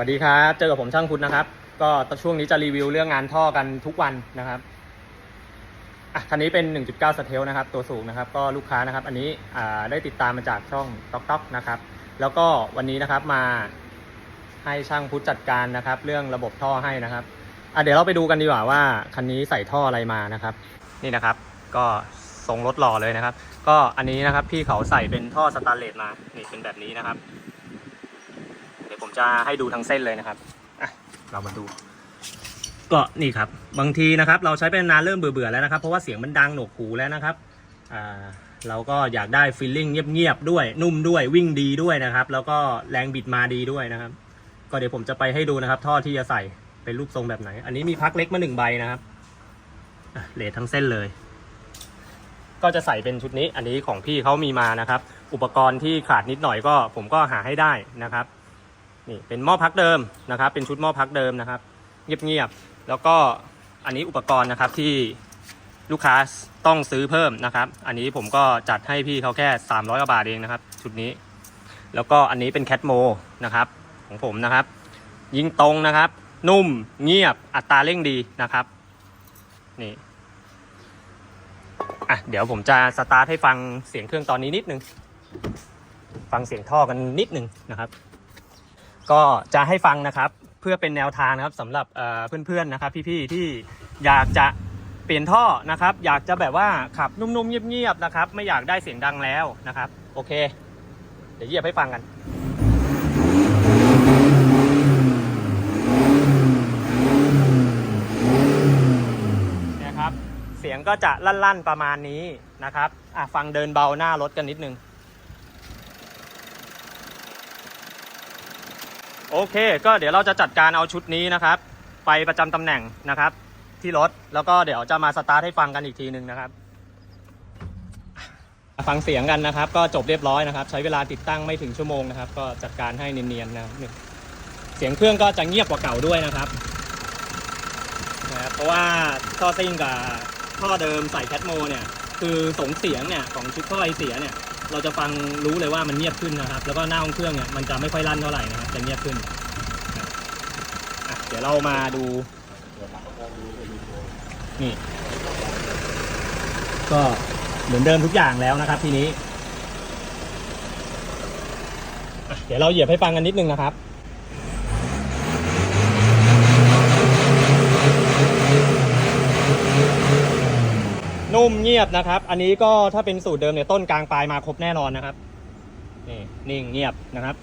วัสดีครับ เจอกับผมช่างพุทธนะครับ ก็ช่วงนี้จะรีวิวเรื่องงานท่อกันทุกวันนะครับอะคันนี้เป็น 1.9สเทลนะครับ ตัวสูงนะครับ ก็ลูกค้านะครับ อันนี้อ่าได้ติดตามมาจากช่องต๊อกต๊อกนะครับ แล้วก็วันนี้นะครับมาให้ช่างพุทธจัดการนะครับ เรื่องระบบท่อให้นะครับอะเดี๋ยวเราไปดูกันดีกว่าว่าคันนี้ใส่ท่ออะไรมานะครับ นี่นะครับ ก็ทรงรถหล่อเลยนะครับ ก็อันนี้นะครับพี่เขาใส่เป็นท่อสแตนเลสมา นี่เป็นแบบนี้นะครับ เดี๋ยวผมจะให้ดูทั้งเส้นเลยนะครับอะเรามาดู ก็นี่ครับ บางทีนะครับ เราใช้เป็นนานเริ่มเบื่อๆแล้วนะครับ เพราะว่าเสียงมันดังหนวกหูแล้วนะครับอ่าเราก็อยากได้ฟีลลิ่งเงียบๆด้วย นุ่มด้วยวิ่งดีด้วยนะครับ แล้วก็แรงบิดมาดีด้วยนะครับ ก็เดี๋ยวผมจะไปให้ดูนะครับ ท่อที่จะใส่เป็นรูปทรงแบบไหน อันนี้มีพักเล็กมาหนึ่งใบนะครับอะเลททั้งเส้นเลย ก็จะใส่เป็นชุดนี้ อันนี้ของพี่เขามีมานะครับ อุปกรณ์ที่ขาดนิดหน่อยก็ ผมก็หาให้ได้นะครับ นี่เป็นหม้อพักเดิมนะครับ เป็นชุดหม้อพักเดิมนะครับ เงียบๆแล้วก็อันนี้อุปกรณ์นะครับที่ลูกค้าต้องซื้อเพิ่มนะครับ อันนี้ผมก็จัดให้พี่เขาแค่ 300กว่าบาทเองนะครับ ชุดนี้ แล้วก็อันนี้เป็นแคทโมนะครับ ของผมนะครับ ยิงตรงนะครับ นุ่มเงียบอัตราเร่งดีนะครับ นี่อะเดี๋ยวผมจะสตาร์ทให้ฟังเสียงเครื่องตอนนี้นิดนึง ฟังเสียงท่อกันนิดนึงนะครับ ก็จะให้ฟังนะครับเพื่อเป็นแนวทางนะครับสำหรับเพื่อนๆนะครับ พี่ๆที่อยากจะเปลี่ยนท่อนะครับ อยากจะแบบว่าขับนุ่มๆเงียบๆนะครับ ไม่อยากได้เสียงดังแล้วนะครับ โอเค เดี๋ยวเหยียบให้ฟังกันนี่ยครับเสียงก็จะลั่นๆประมาณนี้นะครับอะฟังเดินเบาหน้ารถกันนิดนึง โอเค ก็เดี๋ยวเราจะจัดการเอาชุดนี้นะครับ ไปประจำตำแหน่งนะครับ ที่รถแล้วก็เดี๋ยวจะมาสตาร์ทให้ฟังกันอีกทีหนึ่งนะครับ ฟังเสียงกันนะครับ ก็จบเรียบร้อยนะครับ ใช้เวลาติดตั้งไม่ถึงชั่วโมงนะครับ ก็จัดการให้เนียนๆนะเสียงเครื่องก็จะเงียบกว่าเก่าด้วยนะครับนะเพราะว่าท่อซิ่งกับท่อเดิมใส่แคทโมเนี่ย คือส่งเสียงเนี่ยของชุดท่อไอเสียเนี่ย เราจะฟังรู้เลยว่ามันเงียบขึ้นนะครับ แล้วก็หน้าห้องเครื่องเนี่ยมันจะไม่ค่อยลั่นเท่าไหร่นะครับจะเงียบขึ้นอะเดี๋ยวเรามาดู นี่ ก็เหมือนเดิมทุกอย่างแล้วนะครับทีนี้อะเดี๋ยวเราเหยียบให้ฟังกันนิดนึงนะครับ นุ่มเงียบนะครับ อันนี้ก็ถ้าเป็นสูตรเดิมเนี่ยต้นกลางปลายมาครบแน่นอนนะครับนี่นิ่งเงียบนะครับ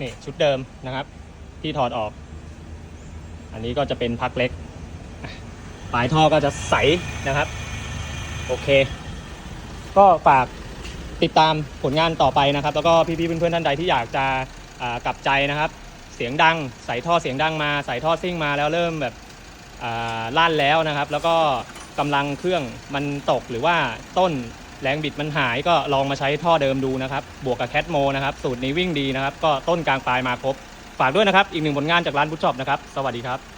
นี่ชุดเดิมนะครับ ที่ถอดออก อันนี้ก็จะเป็นพักเล็ก ปลายท่อก็จะใสนะครับ โอเค ก็ฝากติดตามผลงานต่อไปนะครับ แล้วก็พี่ๆเพื่อนๆท่านใดที่อยากจะกลับใจนะครับ เสียงดังใส่ท่อเสียงดังมาใส่ท่อซิ่งมาแล้วเริ่มแบบอ่าลั่นแล้วนะครับ แล้วก็ กำลังเครื่องมันตกหรือว่าต้นแรงบิดมันหายก็ลองมาใช้ท่อเดิมดูนะครับ บวกกับแคทโมนะครับ สูตรนี้วิ่งดีนะครับ ก็ต้นกลางปลายมาครบ ฝากด้วยนะครับ อีกหนึ่งผลงานจากร้านบุชช็อปนะครับ สวัสดีครับ